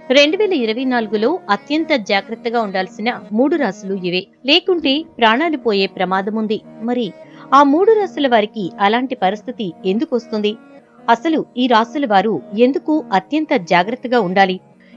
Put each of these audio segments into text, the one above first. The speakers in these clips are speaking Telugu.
రెండు వేల ఇరవై నాలుగులో అత్యంత జాగ్రత్తగా ఉండాల్సిన మూడు రాశులు ఇవే. లేకుంటే ప్రాణాలు పోయే ప్రమాదం ఉంది. మరి ఆ మూడు రాశుల వారికి అలాంటి పరిస్థితి ఎందుకు వస్తుంది? అసలు ఈ రాసుల వారు ఎందుకు అత్యంత జాగ్రత్తగా ఉండాలి?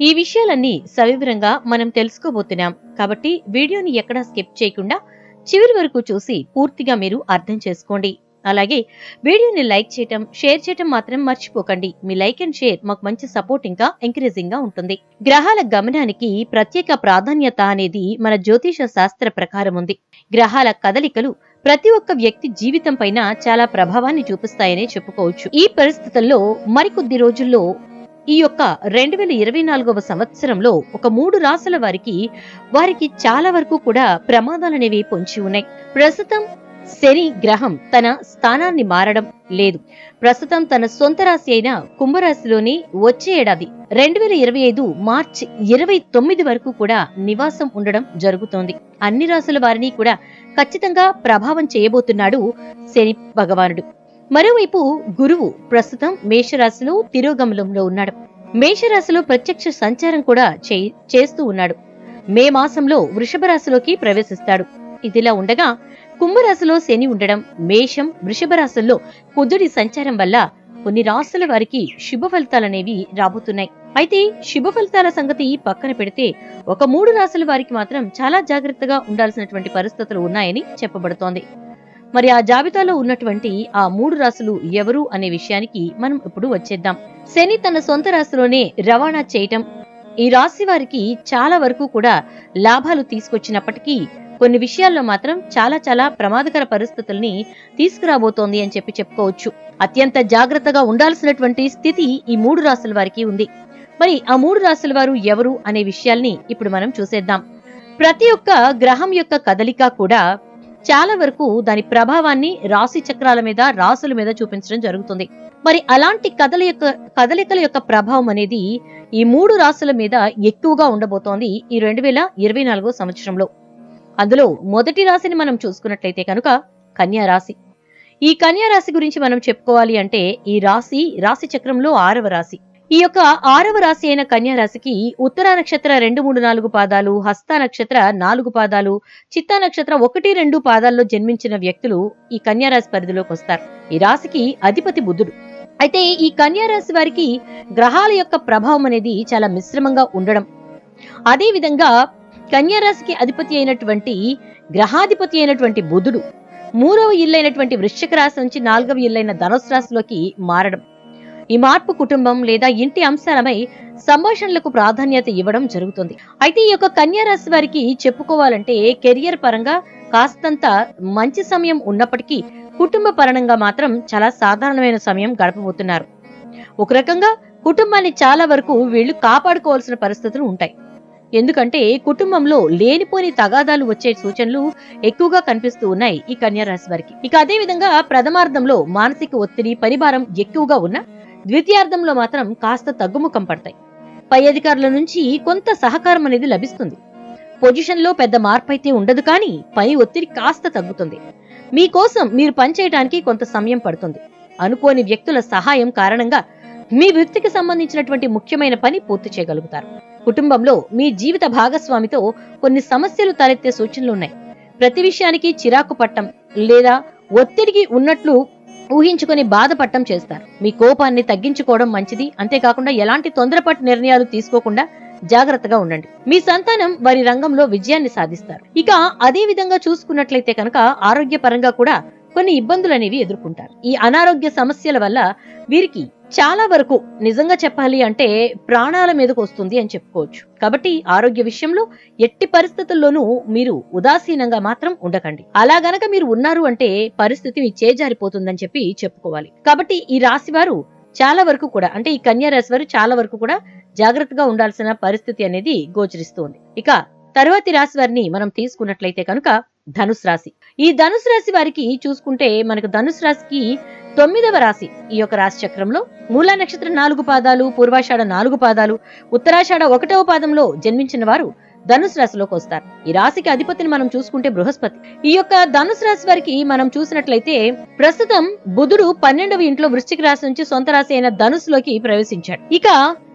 ఈ విషయాలన్నీ సవివరంగా మనం తెలుసుకోబోతున్నాం. కాబట్టి వీడియోని ఎక్కడా స్కిప్ చేయకుండా చివరి వరకు చూసి పూర్తిగా మీరు అర్థం చేసుకోండి. అలాగే వీడియోని లైక్ చేయటం షేర్ చేయటం మాత్రం మర్చిపోకండి. మీ లైక్ అండ్ షేర్ మాకు మంచి సపోర్ట్ ఇంకా ఎంకరేజింగ్గా ఉంటుంది. గ్రహాల గమనానికి ప్రత్యేక ప్రాధాన్యత అనేది మన జ్యోతిష శాస్త్ర ప్రకారం ఉంది. గ్రహాల కదలికలు ప్రతి ఒక్క వ్యక్తి జీవితం పైన చాలా ప్రభావాన్ని చూపిస్తాయనే చెప్పుకోవచ్చు. ఈ పరిస్థితుల్లో మరికొద్ది రోజుల్లో ఈ యొక్క రెండు వేల ఇరవై నాలుగవ సంవత్సరంలో ఒక మూడు రాసుల వారికి వారికి చాలా వరకు కూడా ప్రమాదాలనేవి పొంచి ఉన్నాయి. ప్రస్తుతం శని గ్రహం తన స్థానాన్ని మారడం లేదు. ప్రస్తుతం తన సొంత రాశి అయిన కుంభరాశిలోని వచ్చే ఏడాది రెండు వేల ఇరవై ఐదు మార్చి ఇరవై తొమ్మిది వరకు కూడా నివాసం ఉండడం జరుగుతోంది. అన్ని రాశుల వారిని కూడా ఖచ్చితంగా ప్రభావం చేయబోతున్నాడు శని భగవానుడు. మరోవైపు గురువు ప్రస్తుతం మేషరాశిలో తిరోగమనంలో ఉన్నాడు. మేషరాశిలో ప్రత్యక్ష సంచారం కూడా చే- చేస్తూ ఉన్నాడు. మే మాసంలో వృషభ రాశిలోకి ప్రవేశిస్తాడు. ఇదిలా ఉండగా కుంభరాశిలో శని ఉండడం మేషం వృషభ రాశుల్లో కుదుడి సంచారం వల్ల కొన్ని రాశుల వారికి శుభ ఫలితాలనేవి రాబోతున్నాయి. అయితే శుభ ఫలితాల సంగతి పక్కన పెడితే ఒక మూడు రాశుల వారికి మాత్రం చాలా జాగ్రత్తగా ఉండాల్సినటువంటి పరిస్థితులు ఉన్నాయని చెప్పబడుతోంది. మరి ఆ జాబితాలో ఉన్నటువంటి ఆ మూడు రాశులు ఎవరు అనే విషయానికి మనం ఇప్పుడు వచ్చేద్దాం. శని తన సొంత రాశిలోనే రవాణా చేయటం ఈ రాశి వారికి చాలా వరకు కూడా లాభాలు తీసుకొచ్చినప్పటికీ కొన్ని విషయాల్లో మాత్రం చాలా చాలా ప్రమాదకర పరిస్థితుల్ని తీసుకురాబోతోంది అని చెప్పి చెప్పుకోవచ్చు. అత్యంత జాగ్రత్తగా ఉండాల్సినటువంటి స్థితి ఈ మూడు రాశుల వారికి ఉంది. మరి ఆ మూడు రాసుల వారు ఎవరు అనే విషయాల్ని ఇప్పుడు మనం చూసేద్దాం. ప్రతి ఒక్క గ్రహం యొక్క కదలిక కూడా చాలా వరకు దాని ప్రభావాన్ని రాశి చక్రాల మీద రాసుల మీద చూపించడం జరుగుతుంది. మరి అలాంటి కథల యొక్క కదలికల యొక్క ప్రభావం అనేది ఈ మూడు రాశుల మీద ఎక్కువగా ఉండబోతోంది ఈ రెండు వేల ఇరవై నాలుగో సంవత్సరంలో. అందులో మొదటి రాశిని మనం చూసుకున్నట్లయితే కనుక కన్యా రాశి. ఈ కన్యా రాశి గురించి మనం చెప్పుకోవాలి అంటే ఈ రాశి రాశి చక్రంలో ఆరవ రాశి. ఈ యొక్క ఆరవ రాశి అయిన కన్యా రాశికి ఉత్తర నక్షత్ర రెండు మూడు నాలుగు పాదాలు హస్త నక్షత్ర నాలుగు పాదాలు చిత్తా నక్షత్ర ఒకటి రెండు పాదాల్లో జన్మించిన వ్యక్తులు ఈ కన్యా రాశి పరిధిలోకి వస్తారు. ఈ రాశికి అధిపతి బుద్ధుడు అయితే ఈ కన్యా రాశి వారికి గ్రహాల యొక్క ప్రభావం అనేది చాలా మిశ్రమంగా ఉండడం. అదేవిధంగా కన్యారాశికి అధిపతి అయినటువంటి గ్రహాధిపతి అయినటువంటి బుధుడు మూడవ ఇల్లైనటువంటి వృశ్చిక రాశి నుంచి నాలుగవ ఇల్లైన ధనుసు రాశిలోకి మారడం. ఈ మార్పు కుటుంబం లేదా ఇంటి అంశాలపై సంభాషణలకు ప్రాధాన్యత ఇవ్వడం జరుగుతుంది. అయితే ఈ యొక్క కన్యా రాశి వారికి చెప్పుకోవాలంటే కెరియర్ పరంగా కాస్తంత మంచి సమయం ఉన్నప్పటికీ కుటుంబ పరంగా మాత్రం చాలా సాధారణమైన సమయం గడపబోతున్నారు. ఒక రకంగా కుటుంబాన్ని చాలా వరకు వీళ్ళు కాపాడుకోవాల్సిన పరిస్థితులు ఉంటాయి. ఎందుకంటే కుటుంబంలో లేనిపోని తగాదాలు వచ్చే సూచనలు ఎక్కువగా కనిపిస్తూ ఉన్నాయి ఈ కన్యారాశి వారికి. ఇక అదే విధంగా ప్రథమార్థంలో మానసిక ఒత్తిడి పరిభారం ఎక్కువగా ఉన్న ద్వితీయార్థంలో మాత్రం కాస్త తగ్గుముఖం పడతాయి. పై అధికారుల నుంచి కొంత సహకారం అనేది లభిస్తుంది. పొజిషన్లో పెద్ద మార్పు అయితే ఉండదు కానీ పని ఒత్తిడి కాస్త తగ్గుతుంది. మీకోసం మీరు పనిచేయడానికి కొంత సమయం పడుతుంది. అనుకోని వ్యక్తుల సహాయం కారణంగా మీ వృత్తికి సంబంధించినటువంటి ముఖ్యమైన పని పూర్తి చేయగలుగుతారు. కుటుంబంలో మీ జీవిత భాగస్వామితో కొన్ని సమస్యలు తలెత్తే సూచనలు ఉన్నాయి. ప్రతి విషయానికి చిరాకు పట్టం లేదా ఒత్తిడికి ఉన్నట్లు ఊహించుకొని బాధపడటం చేస్తారు. మీ కోపాన్ని తగ్గించుకోవడం మంచిది. అంతేకాకుండా ఎలాంటి తొందరపాటు నిర్ణయాలు తీసుకోకుండా జాగ్రత్తగా ఉండండి. మీ సంతానం వారి రంగంలో విజయాన్ని సాధిస్తారు. ఇక అదే విధంగా చూసుకున్నట్లయితే కనుక ఆరోగ్యపరంగా కూడా కొన్ని ఇబ్బందులు అనేవి ఎదుర్కొంటారు. ఈ అనారోగ్య సమస్యల వల్ల వీరికి చాలా వరకు నిజంగా చెప్పాలి అంటే ప్రాణాల మీదకు వస్తుంది అని చెప్పుకోవచ్చు. కాబట్టి ఆరోగ్య విషయంలో ఎట్టి పరిస్థితుల్లోనూ మీరు ఉదాసీనంగా మాత్రం ఉండకండి. అలా గనక మీరు ఉన్నారు అంటే పరిస్థితి మీ చేజారిపోతుందని చెప్పి చెప్పుకోవాలి. కాబట్టి ఈ రాశి వారు చాలా వరకు కూడా అంటే ఈ కన్యా రాశి వారు చాలా వరకు కూడా జాగ్రత్తగా ఉండాల్సిన పరిస్థితి అనేది గోచరిస్తుంది. ఇక తరువాతి రాశి వారిని మనం తీసుకున్నట్లయితే కనుక ధనుసు రాశి. ఈ ధనుసు రాశి వారికి చూసుకుంటే మనకు ధనుసు రాశికి తొమ్మిదవ రాశి ఈ యొక్క రాశి చక్రంలో. మూలా నక్షత్రం నాలుగు పాదాలు పూర్వాషాఢ నాలుగు పాదాలు ఉత్తరాషాఢ ఒకటవ పాదంలో జన్మించిన వారు ధనుసు రాశిలోకి వస్తారు. ఈ రాశికి అధిపతిని మనం చూసుకుంటే బృహస్పతి. ఈ యొక్క ధనుసు రాశి వారికి మనం చూసినట్లయితే ప్రస్తుతం బుధుడు పన్నెండవ ఇంట్లో వృశ్చిక రాశి నుంచి సొంత రాశి అయిన ధనుసులోకి ప్రవేశించాడు. ఇక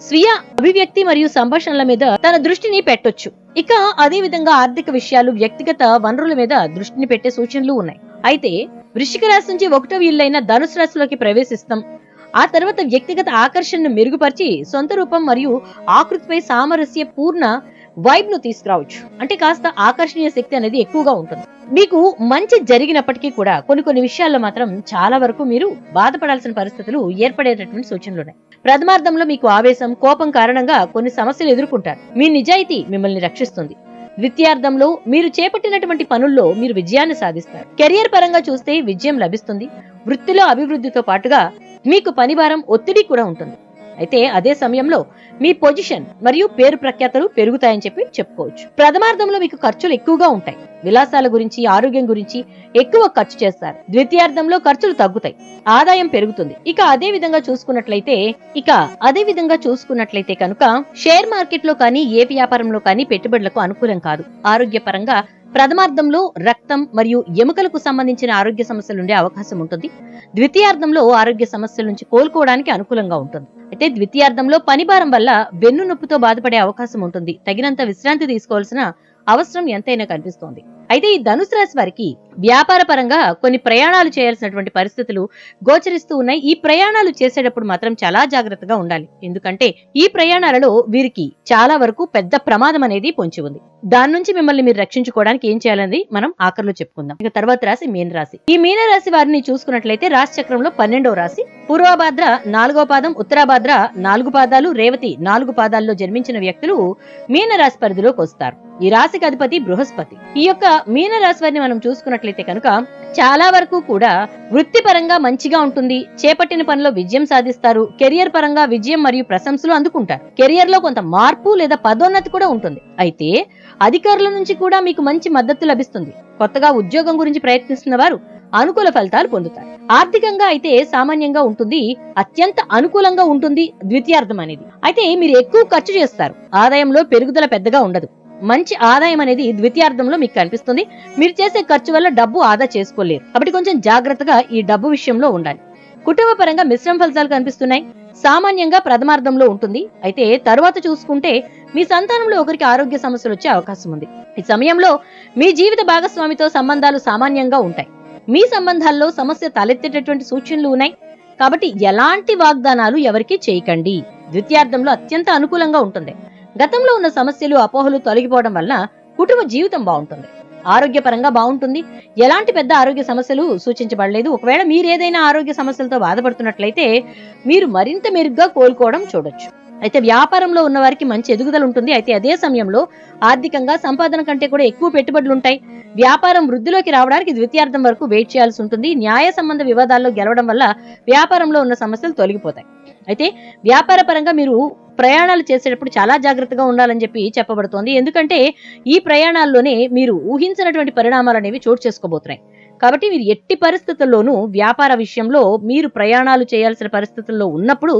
స్వీయ అభివ్యక్తి మరియు సంభాషణల మీద తన దృష్టిని పెట్టొచ్చు. ఇక అదే విధంగా ఆర్థిక విషయాలు వ్యక్తిగత వనరుల మీద దృష్టిని పెట్టే సూచనలు ఉన్నాయి. అయితే వృశ్చిక రాశి నుంచి ఒకటో ఇల్లైన ధనుసు రాశిలోకి ప్రవేశిస్తాం. ఆ తర్వాత వ్యక్తిగత ఆకర్షణను మెరుగుపరిచి సొంత రూపం మరియు ఆకృతిపై సామరస్య పూర్ణ వైబ్ను తీసుకురావచ్చు. అంటే కాస్త ఆకర్షణీయ శక్తి అనేది ఎక్కువగా ఉంటుంది. మీకు మంచి జరిగినప్పటికీ కూడా కొన్ని కొన్ని విషయాల్లో మాత్రం చాలా వరకు మీరు బాధపడాల్సిన పరిస్థితులు ఏర్పడేటటువంటి సూచనలు ఉన్నాయి. ప్రథమార్థంలో మీకు ఆవేశం కోపం కారణంగా కొన్ని సమస్యలు ఎదుర్కొంటారు. మీ నిజాయితీ మిమ్మల్ని రక్షిస్తుంది. ద్వితీయార్థంలో మీరు చేపట్టినటువంటి పనుల్లో మీరు విజయాన్ని సాధిస్తారు. కెరియర్ పరంగా చూస్తే విజయం లభిస్తుంది. వృత్తిలో అభివృద్ధితో పాటుగా మీకు పనిభారం ఒత్తిడి కూడా ఉంటుంది. అయితే అదే సమయంలో మీ పొజిషన్ మరియు పేరు ప్రఖ్యాతలు పెరుగుతాయని చెప్పి చెప్పుకోవచ్చు. ప్రథమార్థంలో మీకు ఖర్చులు ఎక్కువగా ఉంటాయి. విలాసాల గురించి ఆరోగ్యం గురించి ఎక్కువ ఖర్చు చేస్తారు. ద్వితీయార్థంలో ఖర్చులు తగ్గుతాయి. ఆదాయం పెరుగుతుంది. ఇక అదే విధంగా చూసుకున్నట్లయితే ఇక అదే విధంగా చూసుకున్నట్లయితే కనుక షేర్ మార్కెట్లో కానీ ఏ వ్యాపారంలో కానీ పెట్టుబడులకు అనుకూలం కాదు. ఆరోగ్యపరంగా ప్రథమార్థంలో రక్తం మరియు ఎముకలకు సంబంధించిన ఆరోగ్య సమస్యలు ఉండే అవకాశం ఉంటుంది. ద్వితీయార్థంలో ఆరోగ్య సమస్యల నుంచి కోలుకోవడానికి అనుకూలంగా ఉంటుంది. అయితే ద్వితీయార్థంలో పనిభారం వల్ల వెన్ను నొప్పితో బాధపడే అవకాశం ఉంటుంది. తగినంత విశ్రాంతి తీసుకోవాల్సిన అవసరం ఎంతైనా కనిపిస్తోంది. అయితే ఈ ధనుసు రాశి వారికి వ్యాపార పరంగా కొన్ని ప్రయాణాలు చేయాల్సినటువంటి పరిస్థితులు గోచరిస్తూ ఉన్నాయి. ఈ ప్రయాణాలు చేసేటప్పుడు మాత్రం చాలా జాగ్రత్తగా ఉండాలి. ఎందుకంటే ఈ ప్రయాణాలలో వీరికి చాలా వరకు పెద్ద ప్రమాదం అనేది పొంచి ఉంది. దాని నుంచి మిమ్మల్ని మీరు రక్షించుకోవడానికి ఏం చేయాలని మనం ఆఖరిలో చెప్పుకుందాం. ఇక తర్వాత రాశి మీన రాశి. ఈ మీన రాశి వారిని చూసుకున్నట్లయితే రాశి చక్రంలో పన్నెండవ రాశి. పూర్వభాద్ర నాలుగో పాదం ఉత్తరాభాద్ర నాలుగు పాదాలు రేవతి నాలుగు పాదాల్లో జన్మించిన వ్యక్తులు మీన రాశి పరిధిలోకి వస్తారు. ఈ రాశికి అధిపతి బృహస్పతి. ఈ యొక్క మీనరాశి వారిని మనం చూసుకున్నట్లయితే కనుక చాలా వరకు కూడా వృత్తిపరంగా మంచిగా ఉంటుంది. చేపట్టిన పనిలో విజయం సాధిస్తారు. కెరియర్ పరంగా విజయం మరియు ప్రశంసలు అందుకుంటారు. కెరియర్లో కొంత మార్పు లేదా పదోన్నతి కూడా ఉంటుంది. అయితే అధికారుల నుంచి కూడా మీకు మంచి మద్దతు లభిస్తుంది. కొత్తగా ఉద్యోగం గురించి ప్రయత్నిస్తున్న వారు అనుకూల ఫలితాలు పొందుతారు. ఆర్థికంగా అయితే సామాన్యంగా ఉంటుంది. అత్యంత అనుకూలంగా ఉంటుంది ద్వితీయార్థం అనేది. అయితే మీరు ఎక్కువ ఖర్చు చేస్తారు. ఆదాయంలో పెరుగుదల పెద్దగా ఉండదు. మంచి ఆదాయం అనేది ద్వితీయార్థంలో మీకు కనిపిస్తుంది. మీరు చేసే ఖర్చు వల్ల డబ్బు ఆదా చేసుకోలేరు. కాబట్టి కొంచెం జాగ్రత్తగా ఈ డబ్బు విషయంలో ఉండాలి. కుటుంబ పరంగా మిశ్రమ ఫలితాలు కనిపిస్తున్నాయి. సామాన్యంగా ప్రథమార్థంలో ఉంటుంది. అయితే తరువాత చూసుకుంటే మీ సంతానంలో ఒకరికి ఆరోగ్య సమస్యలు వచ్చే అవకాశం ఉంది. ఈ సమయంలో మీ జీవిత భాగస్వామితో సంబంధాలు సామాన్యంగా ఉంటాయి. మీ సంబంధాల్లో సమస్య తలెత్తేటటువంటి సూచనలు ఉన్నాయి. కాబట్టి ఎలాంటి వాగ్దానాలు ఎవరికి చేయకండి. ద్వితీయార్థంలో అత్యంత అనుకూలంగా ఉంటుంది. గతంలో ఉన్న సమస్యలు అపోహలు తొలగిపోవడం వల్ల కుటుంబ జీవితం బాగుంటుంది. ఆరోగ్యపరంగా బాగుంటుంది. ఎలాంటి పెద్ద ఆరోగ్య సమస్యలు సూచించబడలేదు. ఒకవేళ మీరు ఏదైనా ఆరోగ్య సమస్యలతో బాధపడుతున్నట్లయితే మీరు మరింత మెరుగ్గా కోలుకోవడం చూడొచ్చు. అయితే వ్యాపారంలో ఉన్న వారికి మంచి ఎదుగుదల ఉంటుంది. అయితే అదే సమయంలో ఆర్థికంగా సంపాదన కంటే కూడా ఎక్కువ పెట్టుబడులు ఉంటాయి. వ్యాపారం వృద్ధిలోకి రావడానికి ద్వితీయార్థం వరకు వెయిట్ చేయాల్సి ఉంటుంది. న్యాయ సంబంధ వివాదాల్లో గెలవడం వల్ల వ్యాపారంలో ఉన్న సమస్యలు తొలగిపోతాయి. అయితే వ్యాపార పరంగా మీరు ప్రయాణాలు చేసేటప్పుడు చాలా జాగ్రత్తగా ఉండాలని చెప్పి చెప్పబడుతోంది. ఎందుకంటే ఈ ప్రయాణాల్లోనే మీరు ఊహించినటువంటి పరిణామాలు అనేవి చోటు చేసుకోబోతున్నాయి. కాబట్టి మీరు ఎట్టి పరిస్థితుల్లోనూ వ్యాపార విషయంలో మీరు ప్రయాణాలు చేయాల్సిన పరిస్థితుల్లో ఉన్నప్పుడు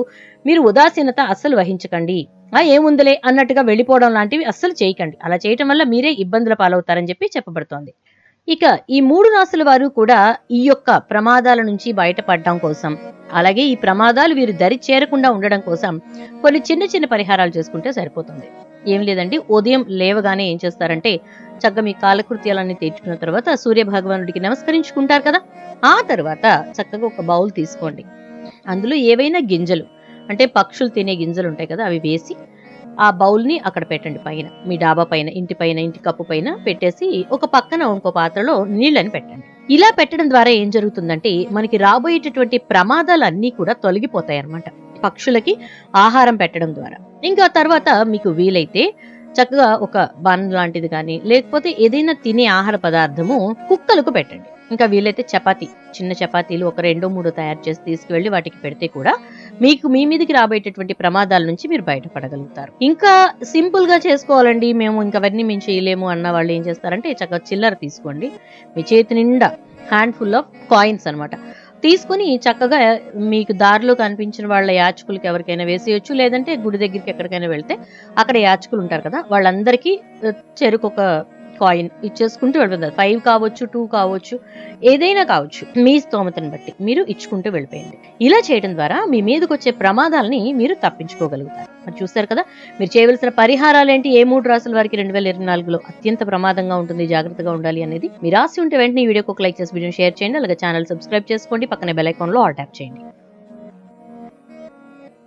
మీరు ఉదాసీనత అస్సలు వహించకండి. ఆ ఏముందిలే అన్నట్టుగా వెళ్ళిపోవడం లాంటివి అస్సలు చేయకండి. అలా చేయటం వల్ల మీరే ఇబ్బందుల పాలవుతారని చెప్పి చెప్పబడుతోంది. ఇక ఈ మూడు రాసుల వారు కూడా ఈ యొక్క ప్రమాదాల నుంచి బయటపడడం కోసం. అలాగే ఈ ప్రమాదాలు వీరు దరి చేరకుండా ఉండడం కోసం కొన్ని చిన్న చిన్న పరిహారాలు చేసుకుంటే సరిపోతుంది. ఏం లేదండి ఉదయం లేవగానే ఏం చేస్తారంటే చక్కగా మీ కాలకృత్యాలన్నీ తీర్చుకున్న తర్వాత సూర్య భగవానుడికి నమస్కరించుకుంటారు కదా. ఆ తర్వాత చక్కగా ఒక బౌల్ తీసుకోండి. అందులో ఏవైనా గింజలు అంటే పక్షులు తినే గింజలు ఉంటాయి కదా అవి వేసి ఆ బౌల్ని అక్కడ పెట్టండి పైన. మీ డాబా పైన ఇంటి పైన ఇంటి కప్పు పైన పెట్టేసి ఒక పక్కన ఇంకో పాత్రలో నీళ్ళని పెట్టండి. ఇలా పెట్టడం ద్వారా ఏం జరుగుతుందంటే మనకి రాబోయేటటువంటి ప్రమాదాలన్నీ కూడా తొలగిపోతాయి అన్నమాట పక్షులకి ఆహారం పెట్టడం ద్వారా. ఇంకా తర్వాత మీకు వీలైతే చక్కగా ఒక బన్ లాంటిది కానీ లేకపోతే ఏదైనా తినే ఆహార పదార్థము కుక్కలకు పెట్టండి. ఇంకా వీలైతే చపాతీ చిన్న చపాతీలు ఒక రెండో మూడో తయారు చేసి తీసుకువెళ్ళి వాటికి పెడితే కూడా మీకు మీ మీదకి రాబోయేటటువంటి ప్రమాదాల నుంచి మీరు బయటపడగలుగుతారు. ఇంకా సింపుల్గా చేసుకోవాలండి మేము ఇంకా అవన్నీ మేము చేయలేము అన్న వాళ్ళు ఏం చేస్తారంటే చక్కగా చిల్లర తీసుకోండి. మీ చేతి నిండా హ్యాండ్ ఫుల్ ఆఫ్ కాయిన్స్ అన్నమాట. తీసుకుని చక్కగా మీకు దారిలో కనిపించిన వాళ్ళ యాచకులకి ఎవరికైనా వేసేయచ్చు లేదంటే గుడి దగ్గరికి ఎక్కడికైనా వెళ్తే అక్కడ యాచకులు ఉంటారు కదా వాళ్ళందరికీ చెరుకు ఒక కాయిన్ ఇచ్చేసుకుంటూ వెళ్ళిపోతుంది ఫైవ్ కావచ్చు టూ కావచ్చు ఏదైనా కావచ్చు. మీ స్తోమతను బట్టి మీరు ఇచ్చుకుంటూ వెళ్ళిపోయింది. ఇలా చేయడం ద్వారా మీ మీదకి వచ్చే ప్రమాదాలని మీరు తప్పించుకోగలుగుతారు. మరి చూస్తారు కదా? మీరు చేయవలసిన పరిహారాలు ఏంటి? ఏ మూడు రాసుల వారికి రెండు వేల ఇరవై నాలుగులో అత్యంత ప్రమాదంగా ఉంటుంది జాగ్రత్తగా ఉండాలి అనేది మీరు రాసి ఉంటే వెంటనే ఈ వీడియోకి ఒక లైక్ చేసి వీడియో షేర్ చేయండి అలాగే ఛానల్ సబ్స్క్రైబ్ చేసుకోండి పక్కన బెల్ ఐకాన్లో ఆల్ ట్యాప్ చేయండి.